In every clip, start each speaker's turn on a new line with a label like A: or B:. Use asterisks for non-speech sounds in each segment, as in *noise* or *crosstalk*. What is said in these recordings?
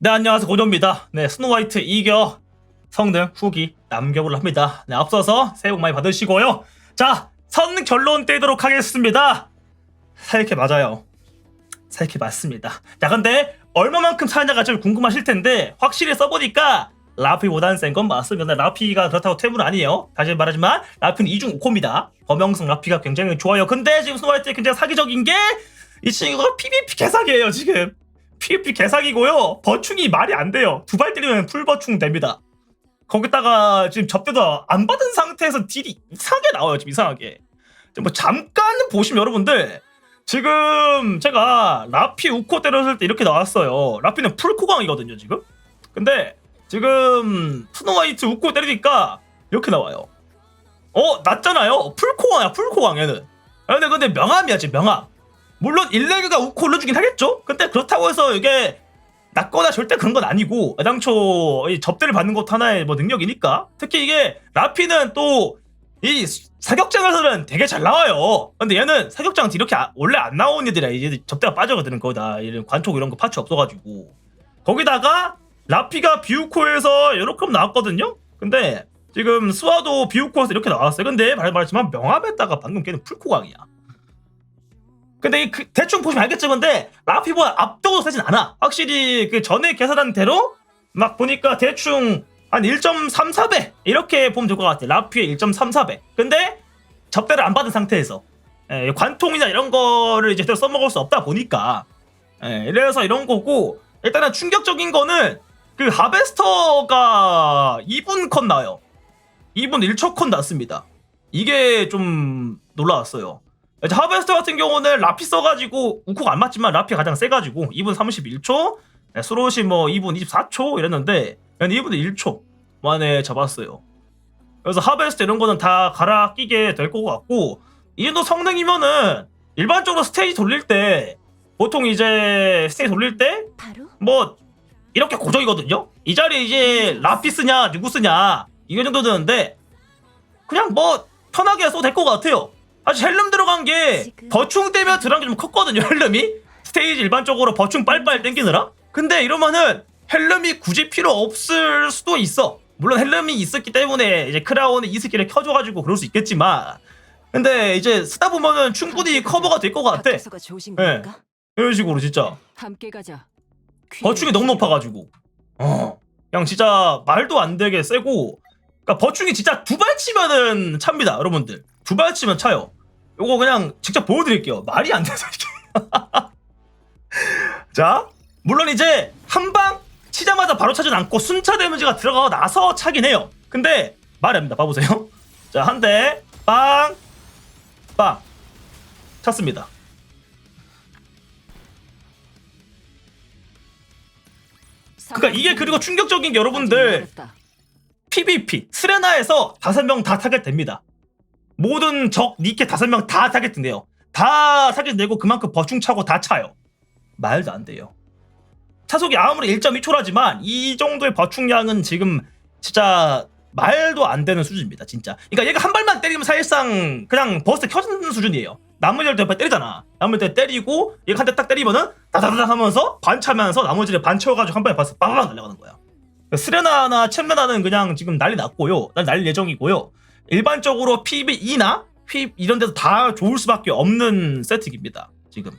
A: 네 안녕하세요 고조입니다. 네 스노화이트 이겨 성능 후기 남겨보려 합니다. 네 앞서서 새해 복 많이 받으시고요. 자 선 결론 떼도록 하겠습니다. 사이키 맞아요. 사이키 맞습니다. 자 근데 얼마만큼 차이나가 좀 궁금하실 텐데 확실히 써보니까 라피보다는 센건 맞습니다. 라피가 그렇다고 퇴물 아니에요. 다시 말하지만 라피는 이중 5코입니다. 범용성 라피가 굉장히 좋아요. 근데 지금 스노화이트 굉장히 사기적인 게 이 친구가 PVP 개사기예요 지금. PVP 개사기고요. 버충이 말이 안 돼요. 두 발 때리면 풀 버충 됩니다. 거기다가 지금 접대도 안 받은 상태에서 딜이 이상하게 나와요. 지금 이상하게. 뭐 잠깐 보시면 여러분들 지금 제가 라피 우코 때렸을 때 이렇게 나왔어요. 라피는 풀코강이거든요 지금. 근데 지금 스노화이트 우코 때리니까 이렇게 나와요. 어 낮잖아요. 풀코강이야 풀코강 얘는. 아, 근데 근데 명함이야 지금 명함. 물론 일레그가 우코 올려주긴 하겠죠? 근데 그렇다고 해서 이게 낮거나 절대 그런 건 아니고 애당초 이 접대를 받는 것도 하나의 뭐 능력이니까. 특히 이게 라피는 또 이 사격장에서는 되게 잘 나와요. 근데 얘는 사격장 이렇게 아- 원래 안 나오는 애들이야. 이제 접대가 빠져거든 거기다. 이런 관촉 이런 거 파츠 없어가지고. 거기다가 라피가 비우코에서 이렇게 나왔거든요? 근데 지금 스와도 비우코에서 이렇게 나왔어요. 근데 말- 말했지만 명함에다가 방금 걔는 풀코강이야 근데 이 그- 대충 보시면 알겠죠? 근데 라피보다 압도도 세진 않아. 확실히 그 전에 계산한 대로 막 보니까 대충 한 1.34배 이렇게 보면 될 것 같아 라피의 1.34배. 근데 접대를 안 받은 상태에서 예, 관통이나 이런 거를 이제 제대로 써먹을 수 없다 보니까 예, 이래서 이런 거고 일단은 충격적인 거는 그 하베스터가 2분 컷 나요. 2분 1초 컷 났습니다. 이게 좀 놀라웠어요 이제 하베스터 같은 경우는 라피 써가지고 우코가 안 맞지만 라피 가장 세가지고 2분 31초 네, 스롯이 뭐 2분 24초 이랬는데 얘는 2분 1초 만에 잡았어요 그래서 하베스터 이런 거는 다 갈아 끼게 될 것 같고 이 정도 성능이면은 일반적으로 스테이지 돌릴 때 보통 이제 스테이지 돌릴 때 뭐 이렇게 고정이거든요. 이 자리에 이제 라피 쓰냐 누구 쓰냐 이거 정도 되는데 그냥 뭐 편하게 써도 될 것 같아요. 사실 헬름 들어간 게. 버충 때문에 들어간 게 좀 컸거든요. 헬름이 스테이지 일반적으로 버충 빨빨 땡기느라. 근데 이러면은 헬름이 굳이 필요 없을 수도 있어. 물론 헬름이 있었기 때문에 이제 크라운이 이 스킬을 켜줘가지고 그럴 수 있겠지만 근데 이제 쓰다 보면은 충분히 커버가 될 것 같아.
B: 좋으신
A: 네. 이런 식으로 진짜.
B: 함께 가자.
A: 버충이 너무 높아가지고 어 그냥 진짜 말도 안 되게 세고 그러니까 버충이 진짜 두 발 치면은 찹니다 여러분들 두 발 치면 차요 요거 그냥 직접 보여드릴게요. 말이 안 돼서 이게. *laughs* 자 물론 이제 한 방 치자마자 바로 차진 않고 순차 데미지가 들어가고 나서 차긴 해요. 근데 말이 안 됩니다. 봐보세요. *laughs* 자 한 대 빵 빵. 찼습니다. 그러니까 이게 그리고 충격적인 게 여러분들 PVP 스레나에서 다섯 명 다 타겟 됩니다. 모든 적 니케 다섯 명 다 타겟된대요. 다 타겟되고 그만큼 버충 차고 다 차요. 말도 안 돼요. 차속이 아무리 1.2초라지만 이 정도의 버충량은 지금 진짜 말도 안 되는 수준입니다. 진짜. 그러니까 얘가 한 발만 때리면 사실상 그냥 버스 켜지는 수준이에요. 나머지를 몇 때리잖아. 나머지 때리고 얘가 한 대 딱 때리면은 다다다닥 하면서 반차면서 나머지를 반 채워가지고 한 발에 버스 빵빵 날아가는 거야. 스레나나 챔레나는 그냥 지금 난리 났고요. 난 날릴 예정이고요. 일반적으로 PB2나 P 이런 데서 다 좋을 수밖에 없는 세트입니다. 지금.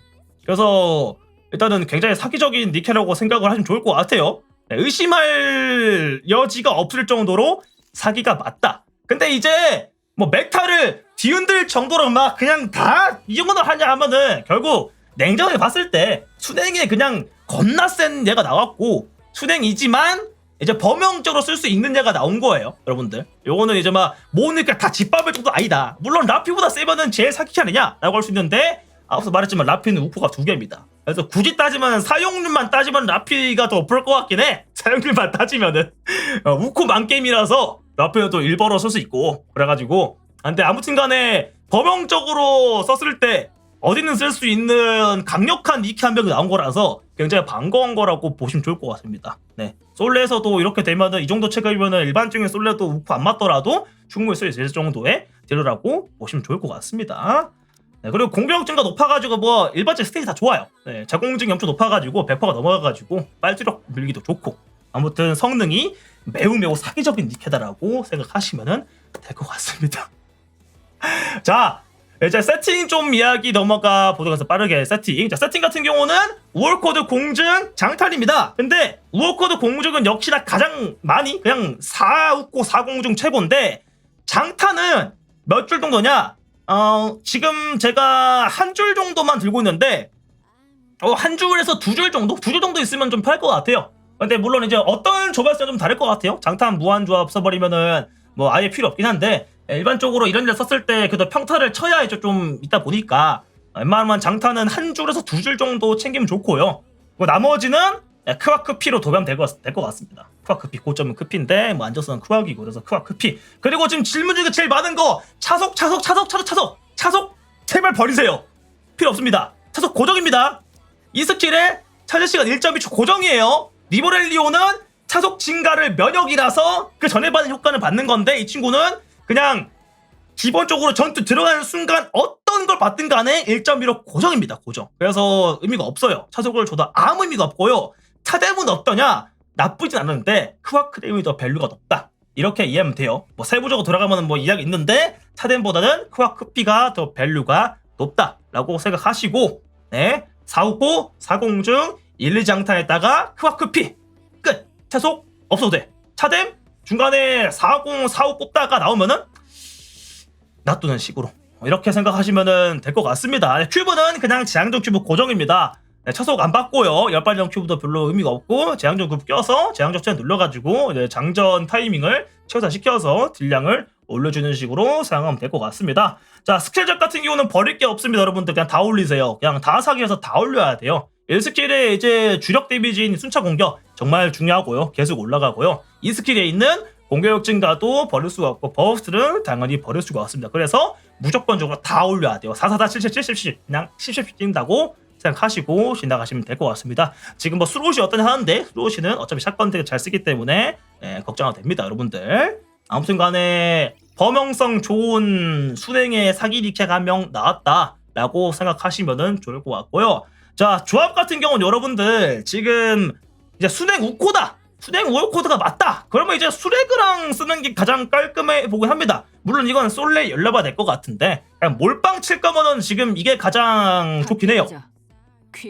A: 그래서 일단은 굉장히 사기적인 니케라고 생각을 하시면 좋을 것 같아요. 네, 의심할 여지가 없을 정도로 사기가 맞다. 근데 이제 뭐 멕타를 뒤흔들 정도로 막 그냥 다 이 정도로 하냐 하면은 결국 냉정하게 봤을 때 순행에 그냥 겁나 센 얘가 나왔고 순행이지만 이제 범용적으로 쓸 수 있는 얘가 나온 거예요, 여러분들. 요거는 이제 막 모으니까 다 짓밟을 정도 아니다. 물론 라피보다 세면은 제일 사기치 않느냐 라고 할 수 있는데 앞서 말했지만 라피는 우코가 두 개입니다. 그래서 굳이 따지면 사용률만 따지면 라피가 더 높을 것 같긴 해. *laughs* 사용률만 따지면은 *laughs* 어, 우코 만게임이라서 라피는 또 일벌어 쓸 수 있고 그래가지고 근데 아무튼 간에 범용적으로 썼을 때 어디는 쓸 수 있는 강력한 니키 한 명이 나온 거라서 굉장히 반가운 거라고 보시면 좋을 것 같습니다. 네. 솔레에서도 이렇게 되면은 이 정도 체급이면은 일반적인 솔레도 우프 안 맞더라도 충분히 쓸 수 있을 정도의 딜러라고 보시면 좋을 것 같습니다. 네, 그리고 공격 증가 높아가지고 뭐 일반적 스테이지 다 좋아요. 네, 자공증이 엄청 높아가지고 100%가 넘어가가지고 빨주력 밀기도 좋고 아무튼 성능이 매우 매우 사기적인 니케다라고 생각하시면 될 것 같습니다. *laughs* 자 이제 세팅 좀 이야기 넘어가 보도록 해서 빠르게 세팅. 자, 세팅 같은 경우는 우월코드 공증 장탈입니다. 근데 우월코드 공증은 역시나 가장 많이 그냥 4웃고 4공중 최고인데 장타는 몇 줄 정도냐? 어, 지금 제가 한 줄 정도만 들고 있는데 어, 한 줄에서 두 줄 정도? 두 줄 정도 있으면 좀 편할 것 같아요. 근데 물론 이제 어떤 조합에서 좀 다를 것 같아요. 장탄 무한 조합 써버리면은 뭐 아예 필요 없긴 한데 예, 일반적으로 이런 데 썼을 때 그래도 평타를 쳐야 이제 좀 있다 보니까 웬만하면 장탄은 한 줄에서 두 줄 정도 챙기면 좋고요. 뭐 나머지는 예, 크와크피로 도배하면 될것 같습니다. 크와크피 고점은 크피인데 뭐 앉아서는 크와기고 그래서 크와크피 그리고 지금 질문 중에 제일 많은 거 차속 차속 차속 차속 차속 차속 제발 버리세요. 필요 없습니다. 차속 고정입니다. 이 스킬에 차지 시간 1.2초 고정이에요. 리버렐리오는 차속 증가를 면역이라서 그 전에 받은 효과를 받는 건데 이 친구는 그냥 기본적으로 전투 들어가는 순간 어떤 걸 받든 간에 1.1로 고정입니다. 고정. 그래서 의미가 없어요. 차속을 줘도 아무 의미가 없고요. 차댐은 어떠냐? 나쁘진 않은데 크와크댐이 더 밸류가 높다. 이렇게 이해하면 돼요. 뭐 세부적으로 돌아가면 뭐 이야기 있는데 차댐보다는 크와크피가 더 밸류가 높다라고 생각하시고 네. 459, 4공중 1, 2장탄에다가 크와크피 끝 차속 없어도 돼 차댐 중간에 450, 45 뽑다가 나오면은 놔두는 식으로 이렇게 생각하시면 될 것 같습니다 큐브는 그냥 재앙전 큐브 고정입니다 네, 차속 안 받고요 열발령 큐브도 별로 의미가 없고 재앙전 큐브 껴서 재앙전 체 눌러가지고 이제 장전 타이밍을 최소화시켜서 딜량을 올려주는 식으로 사용하면 될 것 같습니다. 자, 스킬작 같은 경우는 버릴 게 없습니다, 여러분들. 그냥 다 올리세요. 그냥 다 사기해서 다 올려야 돼요. 1 스킬의 이제 주력 데미지인 순차 공격 정말 중요하고요. 계속 올라가고요. 이 스킬에 있는 공격력 증가도 버릴 수가 없고 버스트를 당연히 버릴 수가 없습니다. 그래서 무조건적으로 다 올려야 돼요. 444, 77, 70, 그냥 70씩 뛴다고 생각하시고 지나가시면 될 것 같습니다. 지금 뭐 수로시 어떠냐 하는데 수로시는 어차피 샷건 되게 잘 쓰기 때문에 예, 걱정 안 됩니다, 여러분들. 아무튼 간에 범용성 좋은 순행의 사기 리케가 한 명 나왔다라고 생각하시면 좋을 것 같고요. 자, 조합 같은 경우는 여러분들 지금 이제 순행 우코다. 순행 우코드가 맞다. 그러면 이제 수레그랑 쓰는 게 가장 깔끔해 보긴 합니다. 물론 이건 솔레 열려봐야 될 것 같은데 그냥 몰빵 칠 거면은 지금 이게 가장 좋긴 해요.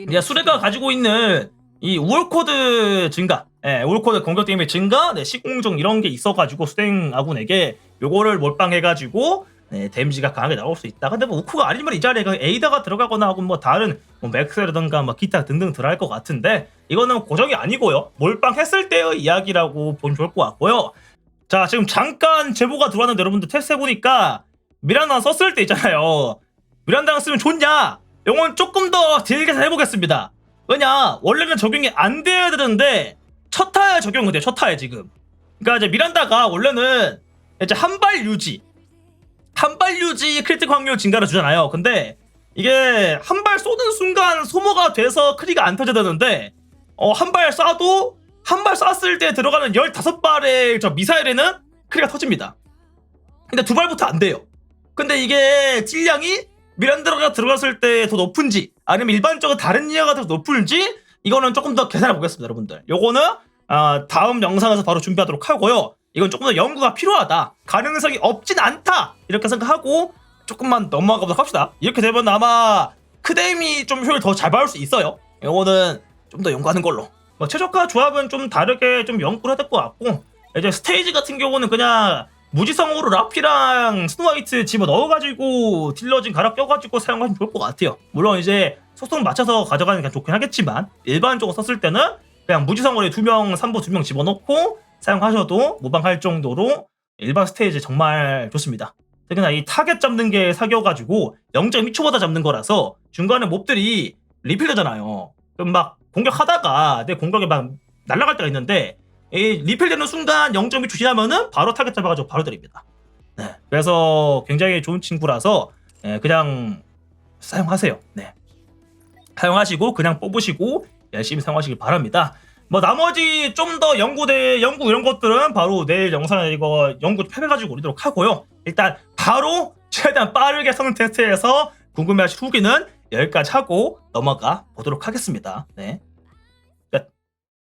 A: 이제 수레가 가지고 있는 이 우월코드 증가, 예, 우월코드 공격 데미지 증가, 네, 시공정 이런 게 있어가지고 수행 아군에게 요거를 몰빵해가지고 네, 데미지가 강하게 나올 수 있다. 근데 뭐 우쿠가 아니면 이 자리에 그 에이다가 들어가거나 하고 뭐 다른 뭐 맥스라든가 뭐 기타 등등 들어갈 것 같은데 이거는 고정이 아니고요. 몰빵했을 때의 이야기라고 보면 좋을 것 같고요. 자 지금 잠깐 제보가 들어왔는데 여러분들 테스트 해보니까 미란다 썼을 때 있잖아요. 미란다가 쓰면 좋냐? 이건 조금 더 딜게 해보겠습니다. 왜냐 원래는 적용이 안 돼야 되는데 첫 타에 적용이 돼요. 첫 타에 지금. 그러니까 이제 미란다가 원래는 이제 한 발 유지 한발 유지 크리틱 확률 증가를 주잖아요. 근데 이게 한 발 쏘는 순간 소모가 돼서 크리가 안 터져야 되는데 어, 한 발 쏴도 한 발 쐈을 때 들어가는 15발의 저 미사일에는 크리가 터집니다. 근데 두 발부터 안 돼요. 근데 이게 질량이 미란드라가 들어갔을 때 더 높은지 아니면 일반적으로 다른 이하가 더 높은지 이거는 조금 더 계산해 보겠습니다, 여러분들. 요거는 어, 다음 영상에서 바로 준비하도록 하고요. 이건 조금 더 연구가 필요하다. 가능성이 없진 않다. 이렇게 생각하고 조금만 넘어가 보도록 합시다. 이렇게 되면 아마 크뎀이 좀 효율 더잘 받을 수 있어요. 이거는 좀 더 연구하는 걸로. 뭐 최저가 조합은 좀 다르게 좀 연구를 해야 될 것 같고 이제 스테이지 같은 경우는 그냥 무지성으로 라피랑 스노화이트 집어 넣어가지고 딜러진 갈아 껴가지고 사용하시면 좋을 것 같아요. 물론 이제 소송 맞춰서 가져가는 게 좋긴 하겠지만 일반적으로 썼을 때는 그냥 무지성으로 두 명, 3부 두명 집어넣고 사용하셔도 무방할 정도로 일반 스테이지 정말 좋습니다. 특히나 이 타겟 잡는 게 사겨가지고 0.2초마다 잡는 거라서 중간에 몹들이 리필되잖아요. 그럼 막 공격하다가 내 공격에 막 날아갈 때가 있는데 이 리필되는 순간 0.2초 지나면은 바로 타겟 잡아가지고 바로 때립니다. 네. 그래서 굉장히 좋은 친구라서 예, 그냥 사용하세요. 네. 사용하시고 그냥 뽑으시고 열심히 사용하시길 바랍니다. 뭐 나머지 좀 더 연구대 연구 이런 것들은 바로 내일 영상에 이거 연구 펴해가지고 올리도록 하고요. 일단 바로 최대한 빠르게 성능 테스트해서 궁금해하실 후기는 여기까지 하고 넘어가 보도록 하겠습니다. 네.